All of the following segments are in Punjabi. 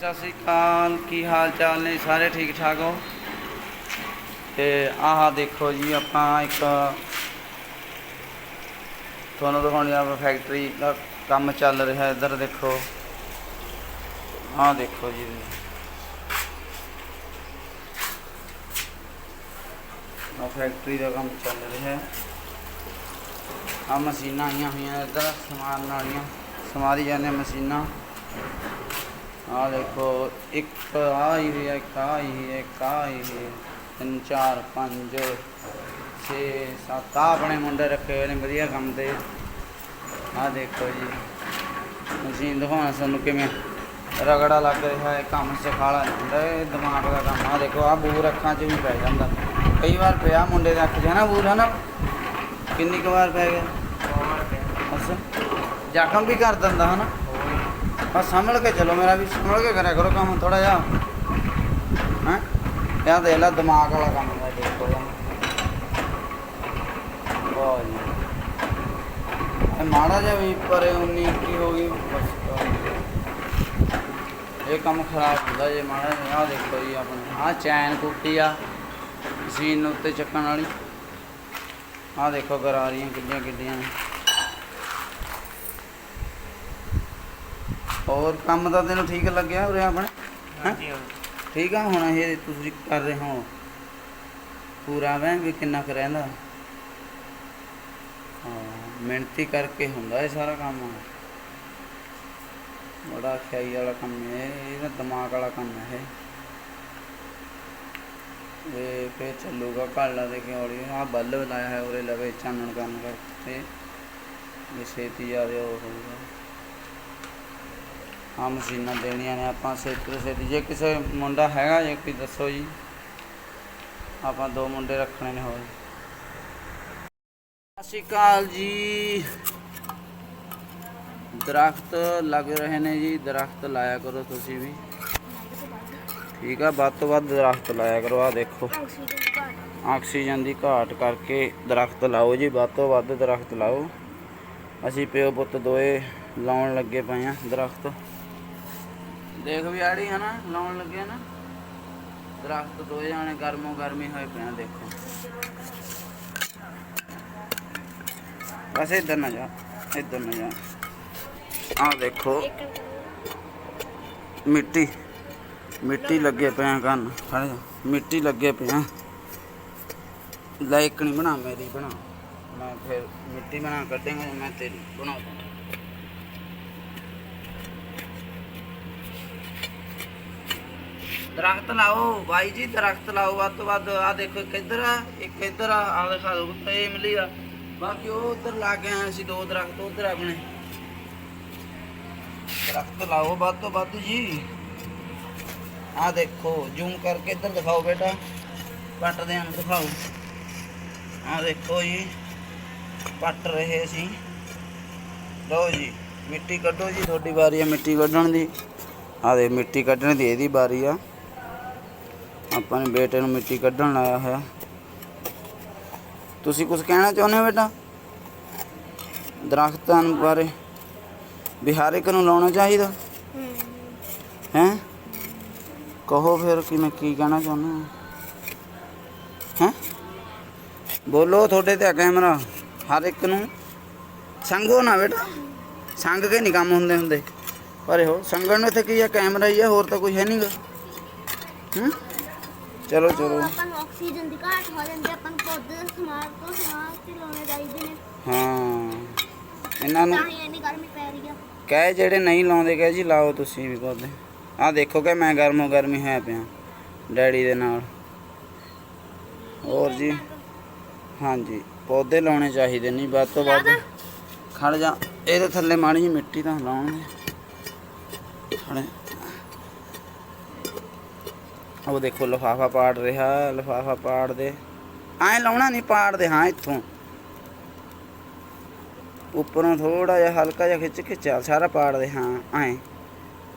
ਸਤਿ ਸ਼੍ਰੀ ਅਕਾਲ, ਕੀ ਹਾਲ ਚਾਲ ਨੇ ਸਾਰੇ? ਠੀਕ ਠਾਕ ਹੋ? ਤੇ ਆਹ ਦੇਖੋ ਜੀ, ਆਪਾਂ ਇੱਕ ਤੁਹਾਨੂੰ ਦਿਖਾਉਣੀ ਆ ਫੈਕਟਰੀ ਦਾ ਕੰਮ ਚੱਲ ਰਿਹਾ ਇੱਧਰ ਦੇਖੋ, ਆਹ ਦੇਖੋ ਜੀ। ਆਹ ਫੈਕਟਰੀ ਦਾ ਕੰਮ ਚੱਲ ਰਿਹਾ ਹੈ। ਆ ਮਸ਼ੀਨਾਂ ਆਈਆਂ ਹੋਈਆਂ ਇੱਧਰ, ਸਮਾਨ ਵਾਲੀਆਂ। ਸਮਾਰੀ ਜਾਂਦੇ ਮਸ਼ੀਨਾਂ। ਆ ਦੇਖੋ ਇੱਕ ਆਈ ਹੈ ਇੱਕ ਆਈ ਹੈ ਇੱਕ ਆਈ ਹੈ। ਤਿੰਨ ਚਾਰ ਪੰਜ ਛੇ ਸੱਤ। ਆਹ ਆਪਣੇ ਮੁੰਡੇ ਰੱਖੇ ਹੋਏ ਨੇ ਵਧੀਆ ਕੰਮ ਤੇ ਆ ਦੇਖੋ ਜੀ। ਮਸ਼ੀਨ ਦਿਖਾਉਣਾ ਸਾਨੂੰ ਕਿਵੇਂ। ਰਗੜਾ ਲੱਗ ਰਿਹਾ ਹੈ ਕੰਮ ਸਿਖਾਲਾ ਜਾਂਦਾ ਇਹ ਦਿਮਾਗ ਦਾ ਕੰਮ। ਆ ਦੇਖੋ ਆ ਬੂਰ ਅੱਖਾਂ 'ਚ ਵੀ ਪੈ ਜਾਂਦਾ। ਕਈ ਵਾਰ ਪਿਆ ਮੁੰਡੇ ਦੇ ਅੱਖ 'ਚ ਹੈ ਨਾ ਬੂਰ ਹੈ ਨਾ ਕਿੰਨੀ ਕੁ ਵਾਰ ਪੈ ਗਿਆ? ਅੱਛਾ। ਜ਼ਖਮ ਵੀ ਕਰ ਦਿੰਦਾ ਹੈ ਨਾ ਬਸ ਸੰਭਲ ਕੇ ਚਲੋ ਮੇਰਾ ਵੀ, ਸੰਭਲ ਕੇ ਕਰਿਆ ਕਰੋ ਕੰਮ ਥੋੜਾ ਜਿਹਾ। ਹੈ? ਇਹ ਦੇਖ ਲੈ, ਦਿਮਾਗ ਵਾਲਾ ਕੰਮ ਹੈ ਦੇਖੋ ਵਾਹ ਜੀ। ਮਾੜਾ ਜਿਹਾ ਵੀ, ਪਰੇ ਉਨੀ ਕੀ ਹੋ ਗਈ, ਬਸ ਇਹ ਕੰਮ ਖਰਾਬ ਹੁੰਦਾ ਜੇ ਮਾੜਾ ਜਿਹਾ। ਦੇਖੋ ਜੀ ਆਪਣੇ। ਆਹ ਚੈਨ ਕੁੱਟੀ ਆ, ਮਸ਼ੀਨ ਉੱਤੇ ਚੱਕਣ ਵਾਲੀ। ਆਹ ਦੇਖੋ ਗਰਾਰੀਆਂ ਕਿੱਡੀਆਂ ਕਿੱਡੀਆਂ ਹੋਰ ਕੰਮ ਤਾਂ ਤੈਨੂੰ ਠੀਕ ਲੱਗਿਆ ਉਰੇ ਆਪਣੇ? ਹੈਂ? ਠੀਕ ਆ ਹੁਣ ਇਹ ਤੁਸੀਂ ਕਰ ਰਹੇ ਹੋ। ਪੂਰਾ ਵੈਂ ਵੀ ਕਿੰਨਾ ਕੁ ਰਹਿੰਦਾ। ਹਾਂ ਮਿਹਨਤੀ ਕਰਕੇ ਹੁੰਦਾ ਇਹ ਸਾਰਾ ਕੰਮ। ਬੜਾ ਖਿਆਈ ਵਾਲਾ ਕੰਮ ਹੈ ਇਹ ਨਾ ਦਿਮਾਗ ਵਾਲਾ ਕੰਮ ਹੈ ਇਹ। ਇਹ ਫੇਰ ਚੱਲੂਗਾ ਕਾਲਾ ਦੇ ਕੇ ਹੌਲੀ। ਆ ਬੱਲਬ ਲਾਇਆ ਹੈ ਉਰੇ ਲਵੇ ਚਾਨਣ ਕਰਨ ਕਰਕੇ। ਵੀ ਛੇਤੀ ਜ਼ਿਆਦਾ ਉਹ ਹੋਊਗਾ ਆ ਮਸ਼ੀਨਾਂ ਦੇਣੀਆਂ ਨੇ, ਆਪਾਂ ਛੇਤੀ ਤੋਂ ਛੇਤੀ ਜੇ ਕਿਸੇ ਮੁੰਡਾ ਹੈਗਾ ਜੇ, ਕੋਈ ਦੱਸੋ ਜੀ। ਆਪਾਂ ਦੋ ਮੁੰਡੇ ਰੱਖਣੇ ਨੇ ਹੋਰ। ਸਤਿ ਸ਼੍ਰੀ ਅਕਾਲ ਜੀ। ਦਰਖਤ ਲੱਗ ਰਹੇ ਨੇ ਜੀ, ਦਰਖਤ ਲਾਇਆ ਕਰੋ ਤੁਸੀਂ ਵੀ। ਠੀਕ ਆ, ਵੱਧ ਤੋਂ ਵੱਧ ਦਰਖਤ ਲਾਇਆ ਕਰੋ ਆ ਦੇਖੋ। ਆਕਸੀਜਨ ਦੀ ਘਾਟ ਕਰਕੇ ਦਰਖਤ ਲਾਓ ਜੀ, ਵੱਧ ਤੋਂ ਵੱਧ ਦਰਖਤ ਲਾਓ। ਅਸੀਂ ਪਿਓ ਪੁੱਤ ਦੋਏ ਲਾਉਣ ਲੱਗੇ ਪਏ ਆ ਦਰਖਤ। ਦੇਖ ਵੀ ਆੜੀ ਹੈ ਨਾ, ਲਾਉਣ ਲੱਗੇ ਆ ਨਾ। ਦਰਖਤ ਦੋਏ ਜਾਣੇ ਗਰਮੋ ਗਰਮੀ ਹੋਏ ਪਏ ਆ, ਦੇਖੋ। ਬਸ ਇੱਧਰ ਨਾ ਜਾ, ਇੱਧਰ ਨਾ ਜਾ। ਆ ਦੇਖੋ, ਮਿੱਟੀ ਮਿੱਟੀ ਲੱਗੇ ਪਏ ਆ ਕੰਨ, ਖੜ ਜਾ ਮਿੱਟੀ ਲੱਗੇ ਪਏ ਆ। ਲਾਇਕ ਨਹੀਂ ਬਣਾ, ਮੇਰੀ ਬਣਾ। ਮੈਂ ਫਿਰ ਮਿੱਟੀ ਬਣਾ ਕੱਢਾਂਗਾ, ਮੈਂ ਤੇਰੀ ਬਣਾ ਦਰਖਤ ਲਾਓ, ਬਾਈ ਜੀ, ਦਰਖਤ ਲਾਓ, ਵੱਧ ਤੋਂ ਵੱਧ ਆ ਦੇਖੋ ਇੱਕ ਇੱਧਰ ਆ, ਇੱਕ ਇੱਧਰ ਆ ਆ ਦਿਖਾ ਦਿਓ ਤੇ ਇਮਲੀ ਆ। ਬਾਕੀ ਉਹ ਉੱਧਰ ਲਾ ਕੇ ਆਏ ਸੀ, ਦੋ ਦਰਖਤ ਉੱਧਰ ਆਪਣੇ। ਦਰਖਤ ਲਾਓ, ਵੱਧ ਤੋਂ ਵੱਧ ਜੀ। ਆ ਦੇਖੋ, ਜ਼ੂਮ ਕਰਕੇ ਇੱਧਰ ਦਿਖਾਓ ਬੇਟਾ। ਪੱਟਦੇ ਨੂੰ ਦਿਖਾਓ। ਆ ਦੇਖੋ ਜੀ, ਪੱਟ ਰਹੇ ਸੀ। ਲਓ ਜੀ, ਮਿੱਟੀ ਕੱਢੋ ਜੀ, ਤੁਹਾਡੀ ਵਾਰੀ ਆ ਮਿੱਟੀ ਕੱਢਣ ਦੀ। ਆ ਦੇ ਮਿੱਟੀ ਕੱਢਣ ਦੀ, ਇਹਦੀ ਵਾਰੀ ਆ। ਆਪਾਂ ਨੇ ਬੇਟੇ ਨੂੰ ਮਿੱਟੀ ਕੱਢਣ ਲਾਇਆ ਹੋਇਆ। ਤੁਸੀਂ ਕੁਝ ਕਹਿਣਾ ਚਾਹੁੰਦੇ ਹੋ ਬੇਟਾ? ਦਰਖਤਾਂ ਬਾਰੇ। ਵੀ ਹਰ ਇੱਕ ਨੂੰ ਲਾਉਣਾ ਚਾਹੀਦਾ? ਹੈ। ਕਹੋ ਫਿਰ ਕਿ ਮੈਂ ਕੀ ਕਹਿਣਾ ਚਾਹੁੰਦਾ ਹੈ। ਬੋਲੋ ਤੁਹਾਡੇ ਤੇ ਕੈਮਰਾ। ਹਰ ਇੱਕ ਨੂੰ ਸੰਗੋ ਨਾ ਬੇਟਾ। ਸੰਗ ਕੇ ਨਹੀਂ ਕੰਮ ਹੁੰਦੇ ਹੁੰਦੇ। ਪਰ ਹੋ ਸੰਗਣ ਨੂੰ ਇੱਥੇ ਕੀ ਆ? ਕੈਮਰਾ ਹੀ ਆ ਹੋਰ ਤਾਂ ਕੋਈ ਹੈ ਨਹੀਂਗਾ ਹੂੰ? ਚਲੋ ਚਲੋ। ਆਪਾਂ ਨੂੰ ਆਕਸੀਜਨ ਦੀ ਘਾਟ ਹੋ ਜਾਂਦੀ ਹੈ ਆਪਾਂ ਨੂੰ ਪੌਦੇ ਸਮਾਰ ਤੋਂ ਸਮਾਰ ਤੇ ਲਾਉਣੇ ਚਾਹੀਦੇ ਨੇ। ਹਾਂ। ਇਹਨਾਂ ਨੂੰ ਤਾਂ ਹੀ ਇੰਨੀ ਗਰਮੀ ਪੈ ਰਹੀ ਆ। ਕਹੇ ਜਿਹੜੇ ਨਹੀਂ ਲਾਉਂਦੇ ਕਹੇ ਜੀ ਲਾਓ ਤੁਸੀਂ ਵੀ ਪੌਦੇ ਆਹ ਦੇਖੋ ਕਿ ਮੈਂ ਗਰਮੋ ਗਰਮੀ ਹੋਇਆ ਪਿਆ ਡੈਡੀ ਦੇ ਨਾਲ। ਹੋਰ ਜੀ? ਹਾਂਜੀ ਪੌਦੇ ਲਾਉਣੇ ਚਾਹੀਦੇ ਨਹੀਂ ਵੱਧ ਤੋਂ ਵੱਧ। ਖੜ ਜਾ ਇਹਦੇ ਥੱਲੇ ਮਾੜੀ ਜਿਹੀ ਮਿੱਟੀ ਤਾਂ ਲਾਉਣ ਦੇ ਖੜੇ। ਉਹ ਦੇਖੋ ਲਫਾਫਾ ਪਾੜ ਰਿਹਾ, ਲਫਾਫਾ ਪਾੜ ਦੇ। ਐਂ ਲਾਉਣਾ ਨਹੀਂ ਪਾੜ ਦੇ, ਹਾਂ ਇੱਥੋਂ। ਉੱਪਰੋਂ ਥੋੜਾ ਜਿਹਾ ਹਲਕਾ ਜਿਹਾ ਖਿੱਚ ਕੇ ਚੱਲ, ਸਾਰਾ ਪਾੜ ਦੇ, ਹਾਂ, ਐਂ।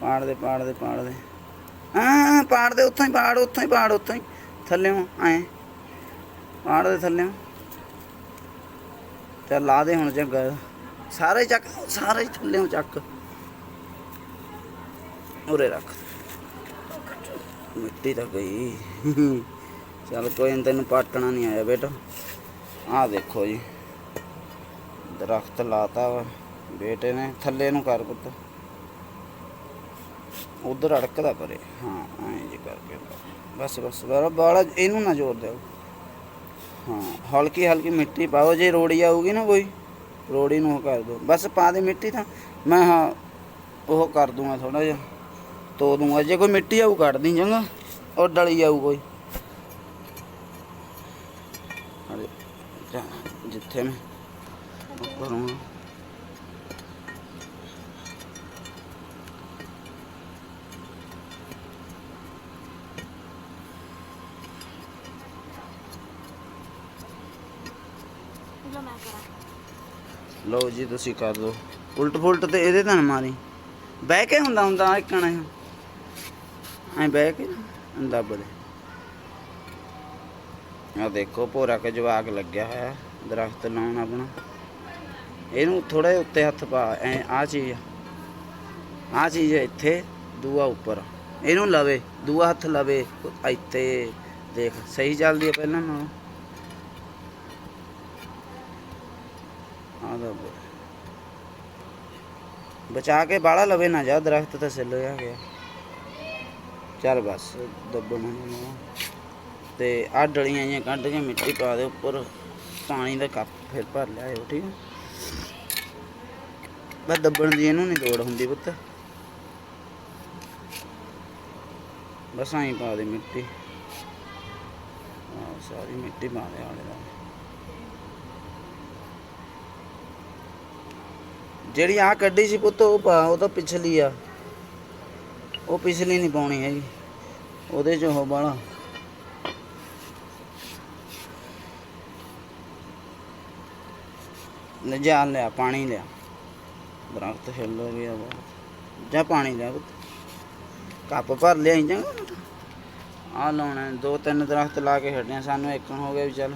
ਪਾੜ ਦੇ ਪਾੜ ਦੇ ਪਾੜ ਦੇ। ਹਾਂ, ਪਾੜ ਦੇ, ਉੱਥੋਂ ਹੀ ਪਾੜ, ਉੱਥੋਂ ਹੀ ਪਾੜ, ਉੱਥੋਂ ਹੀ। ਥੱਲੇੋਂ ਐਂ। ਪਾੜ ਦੇ ਥੱਲੇੋਂ ਚੱਲ ਲਾ ਦੇ ਹੁਣ ਜੱਗਾ ਸਾਰੇ ਚੱਕ, ਸਾਰੇ ਥੱਲੇੋਂ ਚੱਕ। ਉਰੇ ਰੱਖ। ਮਿੱਟੀ ਤਾਂ ਗਈ। ਚੱਲ ਕੋਈ ਨੀ, ਤੈਨੂੰ ਪਾਟਣਾ ਨਹੀਂ ਆਇਆ ਬੇਟਾ। ਆਹ ਦੇਖੋ ਜੀ, ਦਰਖਤ ਲਾਤਾ ਵਾ। ਬੇਟੇ ਨੇ ਥੱਲੇ ਨੂੰ ਕਰ ਪੁੱਤ ਉਧਰ ਅੜਕਦਾ ਪਰੇ। ਹਾਂ, ਐਂ ਜੀ ਕਰਕੇ। ਬਸ ਬਸ ਬਾਲਾ ਇਹਨੂੰ ਨਾ ਜ਼ੋਰ ਦਿਓ। ਹਾਂ, ਹਲਕੀ ਹਲਕੀ ਮਿੱਟੀ ਪਾਓ। ਜੇ ਰੋੜੀ ਆਊਗੀ ਨਾ ਕੋਈ, ਰੋੜੀ ਨੂੰ ਉਹ ਕਰ ਦਿਓ। ਬਸ ਪਾ ਦੇ ਮਿੱਟੀ ਤਾਂ। ਮੈਂ ਹਾਂ, ਉਹ ਕਰ ਦੂੰਗਾ ਥੋੜਾ ਜਿਹਾ। ਤੋ ਦੂੰਗਾ ਜੇ ਕੋਈ ਮਿੱਟੀ ਆਊ ਕੱਢ ਦੀ ਚੰਗਾ ਉਹ ਡਲੀ ਆਊ ਕੋਈ। ਜਿੱਥੇ ਮੈਂ ਕਰੂੰਗਾ ਲਓ ਜੀ ਤੁਸੀਂ ਕਰ ਦਿਓ ਉਲਟ ਫੁਲਟ ਤੇ ਇਹਦੇ ਤਾਂ ਮਾਰੀ। ਬਹਿ ਕੇ ਹੁੰਦਾ ਹੁੰਦਾ ਇੱਕਣਾ ਐ ਬਹਿ ਕੇ ਦੱਬ ਦੇ ਆ ਦੇਖੋ, ਭੋਰਾ ਕੇ ਜਵਾਕ ਲੱਗਿਆ ਹੋਇਆ, ਦਰਖਤ ਲਾਉਣ ਆਪਣਾ। ਇਹਨੂੰ ਥੋੜਾ ਜਿਹਾ ਉੱਤੇ ਹੱਥ ਪਾ, ਐ ਆ ਚੀਜ਼ ਆ। ਚੀਜ਼ ਇੱਥੇ, ਦੂਆ ਉੱਪਰ। ਇਹਨੂੰ ਲਵੇ, ਦੂਆ ਹੱਥ ਲਵੇ, ਇੱਥੇ ਦੇਖ, ਸਹੀ ਚੱਲਦੀ ਹੈ ਪਹਿਲਾਂ ਨਾਲੋਂ। ਆ ਦਾ ਬਚਾ ਕੇ ਬਾਲਾ ਲਵੇ ਨਾ ਜਾ, ਦਰਖਤ ਤੇ ਸਿੱਲ ਆ ਗਿਆ। ਚੱਲ ਬਸ ਦੱਬਣ ਨੂੰ ਤੇ ਆ ਡਲੀਆਂ ਜਿਹੀਆਂ ਕੱਢ ਕੇ ਮਿੱਟੀ ਪਾ ਦੇ ਉੱਪਰ, ਪਾਣੀ ਦਾ ਕੱਪ ਫਿਰ ਭਰ ਲਿਆਇਓ, ਠੀਕ ਹੈ ਬਸ ਦੱਬਣ ਦੀ ਇਹਨੂੰ ਨਹੀਂ ਲੋੜ ਹੁੰਦੀ ਪੁੱਤ। ਬਸ ਆਈ ਪਾ ਦੇ ਮਿੱਟੀ। ਆ ਸਾਰੀ ਮਿੱਟੀ ਪਾ ਦੇ ਆਲੇ ਦਾ ਜਿਹੜੀ ਆ ਕੱਢੀ ਸੀ ਪੁੱਤ, ਉਹ ਪਾ, ਉਹ ਤਾਂ ਪਿਛਲੀ ਆ। ਉਹ ਪਿਛਲੀ ਨਹੀਂ ਪਾਉਣੀ ਹੈਗੀ। ਉਹਦੇ ਚ ਉਹ ਬਾਲਾ ਲੈ ਜਾ, ਲਿਆ, ਪਾਣੀ ਲਿਆ। ਦਰਖਤ ਹਿੱਲ ਹੋ ਗਿਆ ਬਹੁਤ ਜਾ ਪਾਣੀ ਲਿਆ ਕੱਪ ਭਰ ਲਿਆ ਚੰਗਾ। ਆ ਲਾਉਣਾ, ਦੋ ਤਿੰਨ ਦਰਖਤ ਲਾ ਕੇ ਛੱਡਿਆ। ਸਾਨੂੰ ਇੱਕ ਹੋ ਗਿਆ ਵੀ ਚੱਲ।